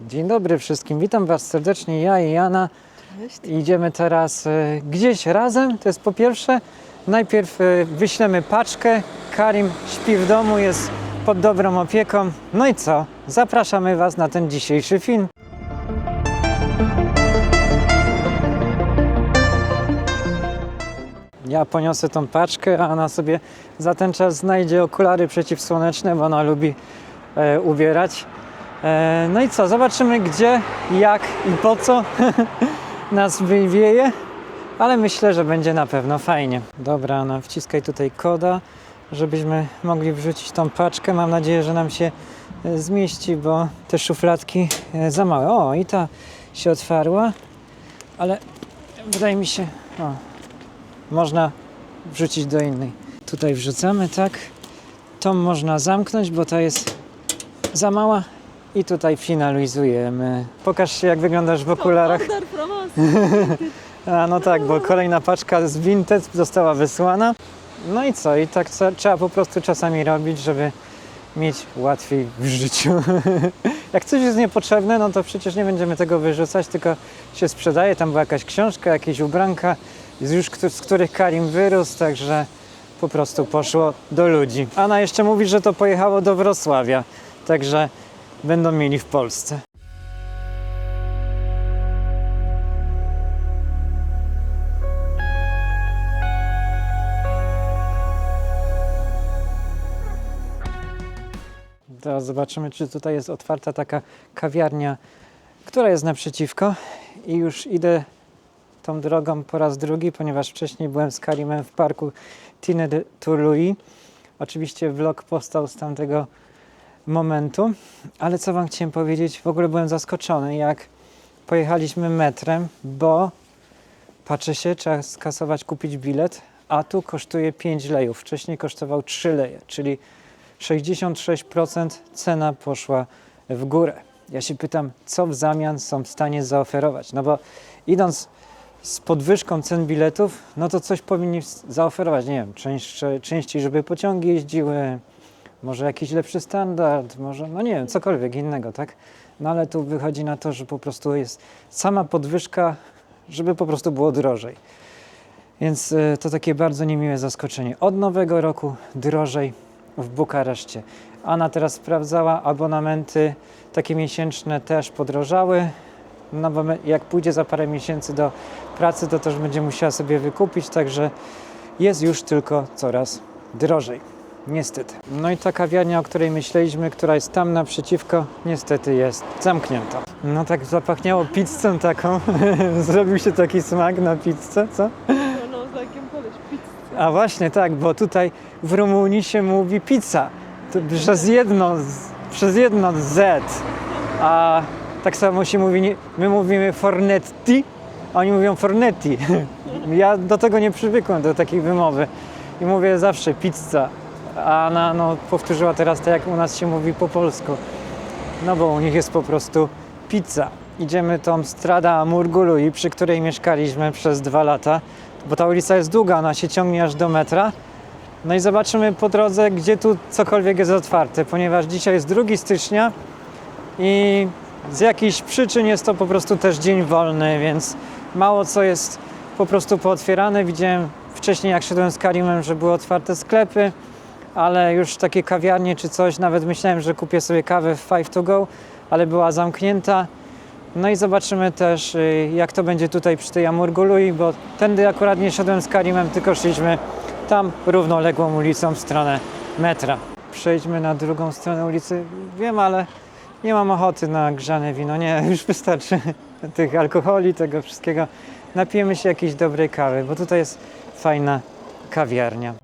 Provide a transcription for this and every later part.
Dzień dobry wszystkim, witam Was serdecznie, ja i Jana. Cześć. Idziemy teraz e, gdzieś razem, to jest po pierwsze. Najpierw e, wyślemy paczkę, Karim śpi w domu, jest pod dobrą opieką. No i co? Zapraszamy Was na ten dzisiejszy film. Ja poniosę tą paczkę, a ona sobie za ten czas znajdzie okulary przeciwsłoneczne, bo ona lubi e, ubierać. E, no i co? Zobaczymy gdzie, jak i po co nas wywieje, ale myślę, że będzie na pewno fajnie. Dobra, no wciskaj tutaj koda, żebyśmy mogli wrzucić tą paczkę. Mam nadzieję, że nam się e, zmieści, bo te szufladki e, za małe. O, i ta się otwarła, ale wydaje mi się, o, można wrzucić do innej. Tutaj wrzucamy, tak. Tą można zamknąć, bo ta jest za mała. I tutaj finalizujemy. Pokaż się, jak wyglądasz w okularach. A no tak, bo kolejna paczka z Vinted została wysłana. No i co? I tak trzeba po prostu czasami robić, żeby mieć łatwiej w życiu. Jak coś jest niepotrzebne, no to przecież nie będziemy tego wyrzucać, tylko się sprzedaje. Tam była jakaś książka, jakieś ubranka, z już z których Karim wyrósł, także po prostu poszło do ludzi. Anna jeszcze mówi, że to pojechało do Wrocławia, także będą mieli w Polsce. Teraz zobaczymy, czy tutaj jest otwarta taka kawiarnia, która jest naprzeciwko. I już idę tą drogą po raz drugi, ponieważ wcześniej byłem z Karimem w parku Tine de Toulouse. Oczywiście vlog powstał z tamtego momentu. Ale co Wam chciałem powiedzieć, w ogóle byłem zaskoczony, jak pojechaliśmy metrem, bo patrzę się, trzeba skasować, kupić bilet, a tu kosztuje 5 lejów. Wcześniej kosztował 3 leje, czyli 66% cena poszła w górę. Ja się pytam, co w zamian są w stanie zaoferować? No bo idąc z podwyżką cen biletów, no to coś powinni zaoferować, nie wiem, częściej, żeby pociągi jeździły, może jakiś lepszy standard, może, no nie wiem, cokolwiek innego, tak? No ale tu wychodzi na to, że po prostu jest sama podwyżka, żeby po prostu było drożej. Więc y, to takie bardzo niemiłe zaskoczenie. Od nowego roku drożej w Bukareszcie. Anna teraz sprawdzała, abonamenty takie miesięczne też podrożały. No bo jak pójdzie za parę miesięcy do pracy, to też będzie musiała sobie wykupić, także jest już tylko coraz drożej. Niestety. No i ta kawiarnia, o której myśleliśmy, która jest tam naprzeciwko, niestety jest zamknięta. No tak zapachniało pizzą taką. Zrobił się taki smak na pizzę, co? No, no, znakiem koleś, pizza. A właśnie tak, bo tutaj w Rumunii się mówi pizza. To przez jedno, przez jedno Z. A tak samo się mówi, my mówimy fornetti, a oni mówią fornetti. Ja do tego nie przywykłem, do takiej wymowy. I mówię zawsze pizza. A ona no, powtórzyła teraz tak, jak u nas się mówi po polsku. No bo u nich jest po prostu pizza. Idziemy tą Strada Murgului, przy której mieszkaliśmy przez dwa lata, bo ta ulica jest długa, ona się ciągnie aż do metra. No i zobaczymy po drodze, gdzie tu cokolwiek jest otwarte, ponieważ dzisiaj jest 2 stycznia i z jakichś przyczyn jest to po prostu też dzień wolny, więc mało co jest po prostu pootwierane. Widziałem wcześniej, jak szedłem z Karimem, że były otwarte sklepy, ale już takie kawiarnie czy coś, nawet myślałem, że kupię sobie kawę w Five to Go, ale była zamknięta. No i zobaczymy też, y, jak to będzie tutaj przy tej Amurgului, bo tędy akurat nie szedłem z Karimem, tylko szliśmy tam równoległą ulicą w stronę metra. Przejdźmy na drugą stronę ulicy. Wiem, ale nie mam ochoty na grzane wino. Nie, już wystarczy tych alkoholi, tego wszystkiego. Napijemy się jakiejś dobrej kawy, bo tutaj jest fajna kawiarnia.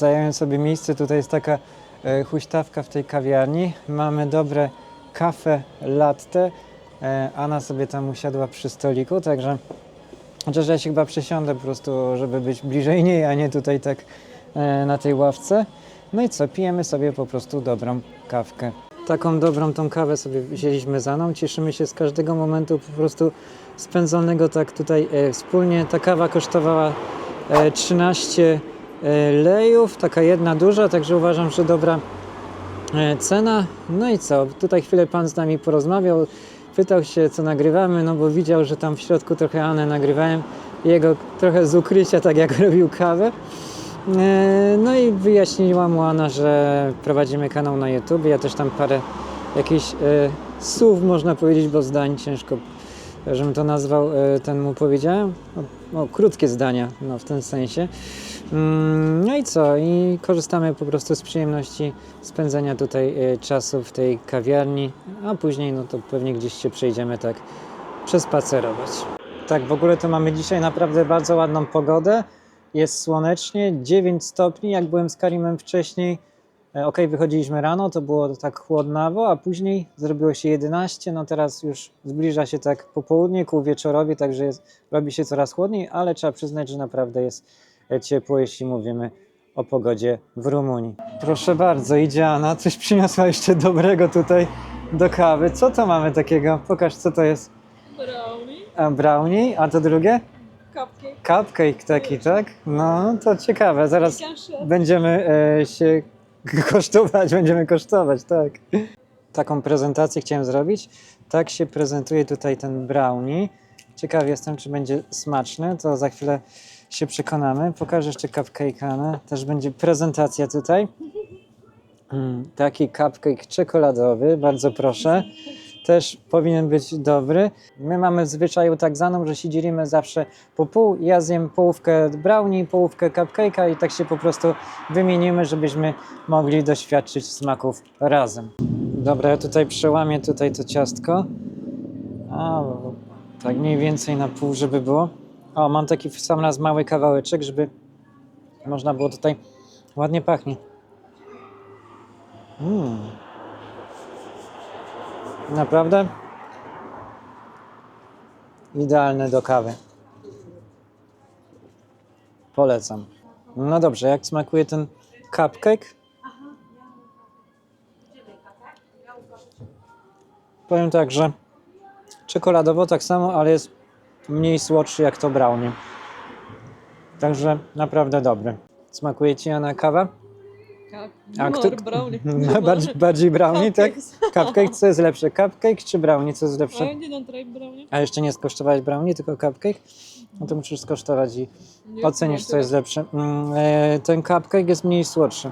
Zająłem sobie miejsce. Tutaj jest taka e, huśtawka w tej kawiarni. Mamy dobre kafe latte. E, Anna sobie tam usiadła przy stoliku, także chociaż ja się chyba przesiądę po prostu, żeby być bliżej niej, a nie tutaj tak e, na tej ławce. No i co, pijemy sobie po prostu dobrą kawkę. Taką dobrą tą kawę sobie wzięliśmy za mną. Cieszymy się z każdego momentu po prostu spędzonego tak tutaj wspólnie. Ta kawa kosztowała e, 13 e, lejów, taka jedna duża, także uważam, że dobra e, cena. No i co, tutaj chwilę pan z nami porozmawiał, pytał się co nagrywamy, no bo widział, że tam w środku trochę Anę nagrywałem, jego trochę z ukrycia, tak jak robił kawę. E, No i wyjaśniła mu Anna, że prowadzimy kanał na YouTube. Ja też tam parę jakichś e, słów, można powiedzieć, bo zdań ciężko, żebym to nazwał, e, ten mu powiedziałem. No, no, krótkie zdania, no w tym sensie. Mm, No i co? I korzystamy po prostu z przyjemności spędzania tutaj e, czasu w tej kawiarni, a później no to pewnie gdzieś się przejdziemy tak przespacerować. Tak, w ogóle to mamy dzisiaj naprawdę bardzo ładną pogodę. Jest słonecznie, 9 stopni, jak byłem z Karimem wcześniej. e, Ok, wychodziliśmy rano, to było tak chłodnawo, a później zrobiło się 11, no teraz już zbliża się tak popołudnie ku wieczorowi, także jest, robi się coraz chłodniej, ale trzeba przyznać, że naprawdę jest ciepło, jeśli mówimy o pogodzie w Rumunii. Proszę bardzo, idzie Anna, coś przyniosła jeszcze dobrego tutaj do kawy. Co to mamy takiego? Pokaż, co to jest. Brownie, A brownie, a to drugie? cupcake, Cupcake taki, tak? No, to ciekawe. Zaraz będziemy e, się kosztować, będziemy kosztować, tak. Taką prezentację chciałem zrobić. Tak się prezentuje tutaj ten brownie. Ciekaw jestem, czy będzie smaczny. To za chwilę się przekonamy. Pokażę jeszcze cupcake'a. Też będzie prezentacja tutaj. Mm, Taki cupcake czekoladowy, bardzo proszę. Też powinien być dobry. My mamy w zwyczaju tak zaną, że się dzielimy zawsze po pół. Ja zjem połówkę brownie, połówkę cupcake'a i tak się po prostu wymienimy, żebyśmy mogli doświadczyć smaków razem. Dobra, ja tutaj przełamię tutaj to ciastko. A, tak mniej więcej na pół, żeby było. O, mam taki w sam raz mały kawałeczek, żeby można było tutaj ładnie pachnie. Mm. Naprawdę? Idealne do kawy. Polecam. No dobrze, jak smakuje ten cupcake? Powiem tak, że czekoladowo tak samo, ale jest mniej słodszy jak to brownie. Także naprawdę dobry. Smakuje Ci na kawę? Tak. A kto- brownie. bardziej, bardziej brownie, tak? Cupcake, co jest lepsze? Cupcake czy brownie, co jest I lepsze? didn't try brownie. A jeszcze nie skosztowałeś brownie, tylko cupcake? No to musisz skosztować i Nie, ocenisz, co jest lepsze. Mm, e, ten cupcake jest mniej słodszy.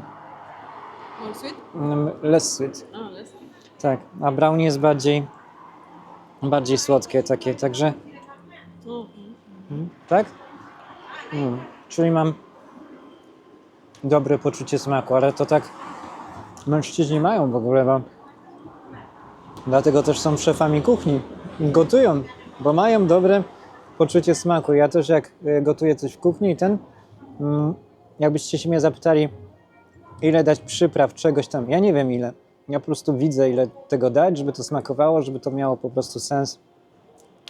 More sweet? Mm, less sweet. Less. Tak, a brownie jest bardziej, bardziej słodkie takie, także, tak? Mm, czyli mam dobre poczucie smaku, ale to tak mężczyźni mają w ogóle, bo dlatego też są szefami kuchni, gotują, bo mają dobre poczucie smaku. Ja też jak e, gotuję coś w kuchni, ten, mm, jakbyście się mnie zapytali, ile dać przypraw, czegoś tam, ja nie wiem ile. Ja po prostu widzę, ile tego dać, żeby to smakowało, żeby to miało po prostu sens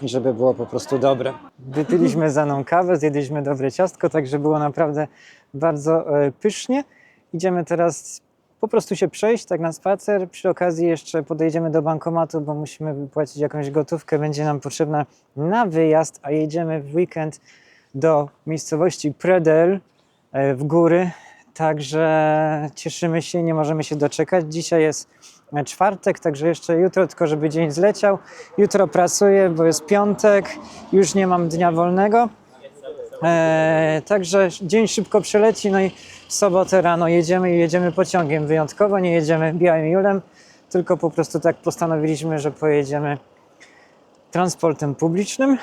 i żeby było po prostu dobre. Wypiliśmy za mną kawę, zjedliśmy dobre ciastko, także było naprawdę bardzo e, pysznie. Idziemy teraz po prostu się przejść tak na spacer. Przy okazji jeszcze podejdziemy do bankomatu, bo musimy wypłacić jakąś gotówkę, będzie nam potrzebna na wyjazd, a jedziemy w weekend do miejscowości Predel e, w góry. Także cieszymy się, nie możemy się doczekać. Dzisiaj jest czwartek, także jeszcze jutro, tylko żeby dzień zleciał. Jutro pracuję, bo jest piątek, już nie mam dnia wolnego. E, także dzień szybko przeleci, no i w sobotę rano jedziemy i jedziemy pociągiem wyjątkowo, nie jedziemy białym julem, tylko po prostu tak postanowiliśmy, że pojedziemy transportem publicznym.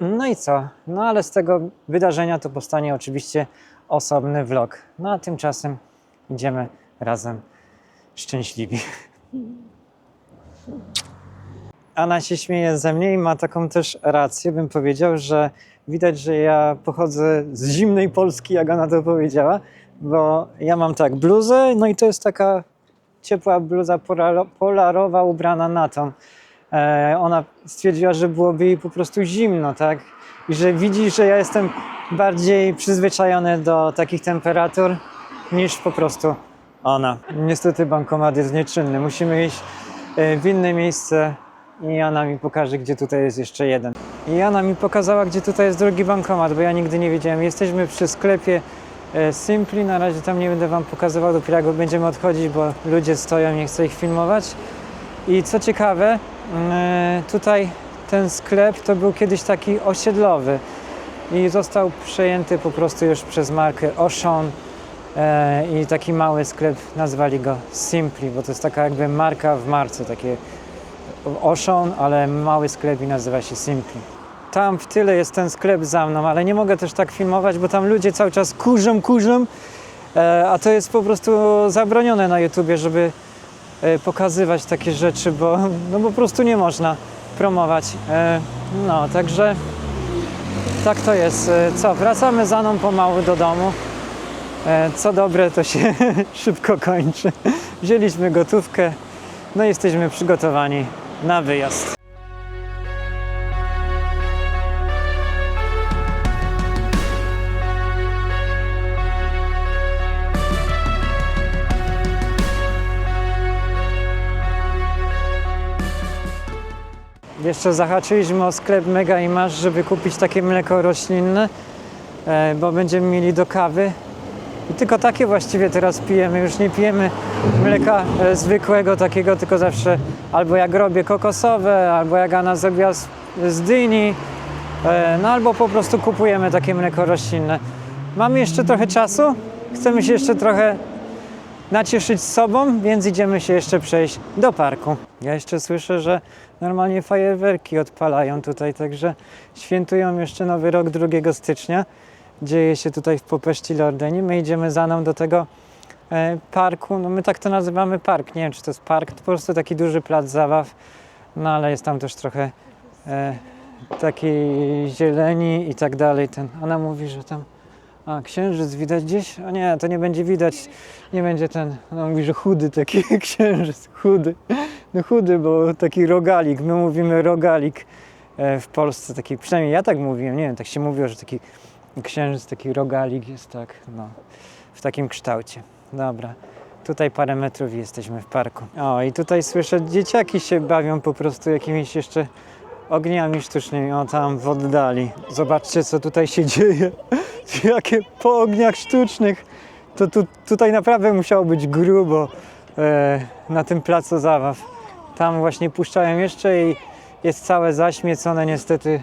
No i co? No ale z tego wydarzenia to powstanie oczywiście osobny vlog. No a tymczasem idziemy razem szczęśliwi. Anna się śmieje ze mnie i ma taką też rację, bym powiedział, że widać, że ja pochodzę z zimnej Polski, jak ona to powiedziała. bo ja mam tak bluzę, no i to jest taka ciepła bluza polaro- polarowa ubrana na tą. E, ona stwierdziła, że byłoby jej po prostu zimno, tak? I że widzi, że ja jestem bardziej przyzwyczajony do takich temperatur niż po prostu ona. Niestety bankomat jest nieczynny. Musimy iść e, w inne miejsce i Jana mi pokaże, gdzie tutaj jest jeszcze jeden. I Jana mi pokazała, gdzie tutaj jest drugi bankomat, bo ja nigdy nie wiedziałem. Jesteśmy przy sklepie e, Simpli, na razie tam nie będę Wam pokazywał, dopiero jak będziemy odchodzić, bo ludzie stoją, nie chcę ich filmować. I co ciekawe, mm, tutaj ten sklep to był kiedyś taki osiedlowy i został przejęty po prostu już przez markę e, i taki mały sklep nazwali go Simpli, bo to jest taka jakby marka w marce, takie Auchan, ale mały sklep i nazywa się Simpli. Tam w tyle jest ten sklep za mną, ale nie mogę też tak filmować, bo tam ludzie cały czas kurzą, kurzą, e, a to jest po prostu zabronione na YouTubie, żeby e, pokazywać takie rzeczy, bo no po prostu nie można promować. E, No, także tak to jest. E, Co, wracamy za mną pomału do domu. E, Co dobre, to się szybko kończy. Wzięliśmy gotówkę, no i jesteśmy przygotowani na wyjazd. Jeszcze zahaczyliśmy o sklep Mega i Masz, żeby kupić takie mleko roślinne, e, bo będziemy mieli do kawy. I tylko takie właściwie teraz pijemy. Już nie pijemy mleka e, zwykłego takiego, tylko zawsze albo jak robię kokosowe, albo jak Anna zrobiła z, z dyni, e, no albo po prostu kupujemy takie mleko roślinne. Mamy jeszcze trochę czasu, chcemy się jeszcze trochę nacieszyć sobą, więc idziemy się jeszcze przejść do parku. Ja jeszcze słyszę, że normalnie fajerwerki odpalają tutaj, także świętują jeszcze Nowy Rok 2 stycznia. Dzieje się tutaj w Popeszci Lordeni. My idziemy za mną do tego e, parku, no my tak to nazywamy park, nie wiem czy to jest park, to po prostu taki duży plac zabaw, no ale jest tam też trochę e, takiej zieleni i tak dalej. Ten, ona mówi, że tam a, księżyc widać gdzieś? A nie, to nie będzie widać, nie będzie ten, ona mówi, że chudy taki księżyc, chudy. No chudy, bo taki rogalik, my mówimy rogalik e, w Polsce, taki, przynajmniej ja tak mówiłem, nie wiem, tak się mówiło, że taki księżyc, taki rogalik jest tak, no, w takim kształcie. Dobra, tutaj parę metrów i jesteśmy w parku. O, i tutaj słyszę, dzieciaki się bawią po prostu jakimiś jeszcze ogniami sztucznymi, o tam w oddali. Zobaczcie, co tutaj się dzieje. Jakie po ogniach sztucznych. To tu, tutaj naprawdę musiało być grubo e, na tym placu zabaw. Tam właśnie puszczają jeszcze i jest całe zaśmiecone niestety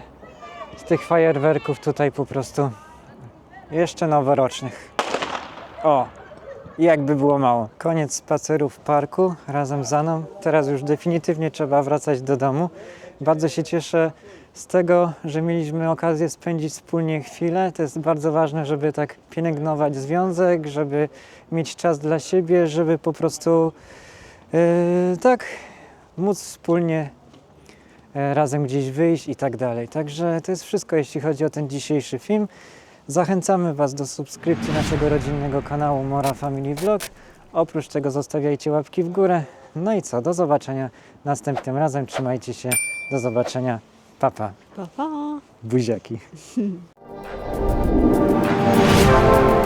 z tych fajerwerków tutaj po prostu jeszcze noworocznych. O, jakby było mało. Koniec spaceru w parku razem z Aną. Teraz już definitywnie trzeba wracać do domu. Bardzo się cieszę z tego, że mieliśmy okazję spędzić wspólnie chwilę. To jest bardzo ważne, żeby tak pielęgnować związek, żeby mieć czas dla siebie, żeby po prostu yy, tak móc wspólnie e, razem gdzieś wyjść i tak dalej. Także to jest wszystko, jeśli chodzi o ten dzisiejszy film. Zachęcamy Was do subskrypcji naszego rodzinnego kanału Mora Family Vlog. Oprócz tego zostawiajcie łapki w górę. No i co, do zobaczenia następnym razem. Trzymajcie się, do zobaczenia. Papa. Pa. Pa, pa. Buziaki.